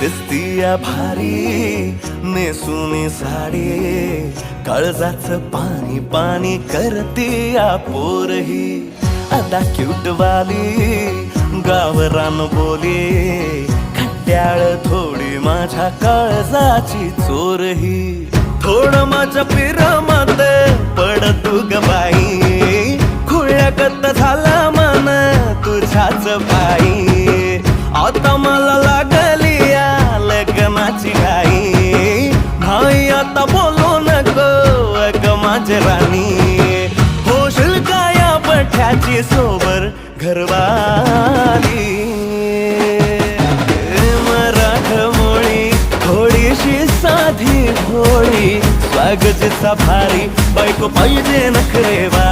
दिसतीया भारी नेसुनी साडी काळजाच पाणी पाणी करतीया पोरही. आता क्यूट वाली गावरान बोली खट्याळ थोडी माझ्या काळजाची चोरही. थोडं माझ्या पिरमत पड तुग ग बाई खुळ्याकत झाला मन तुझ्याच बाई. माझी आई। भाई आता बोलू नको अग माझे राणी। होशील का या पठ्याची सोबर घरवाली। मराठमोळी थोडीशी साधी भोळी स्वागत सफारी बायको पाहिजे नखरेवा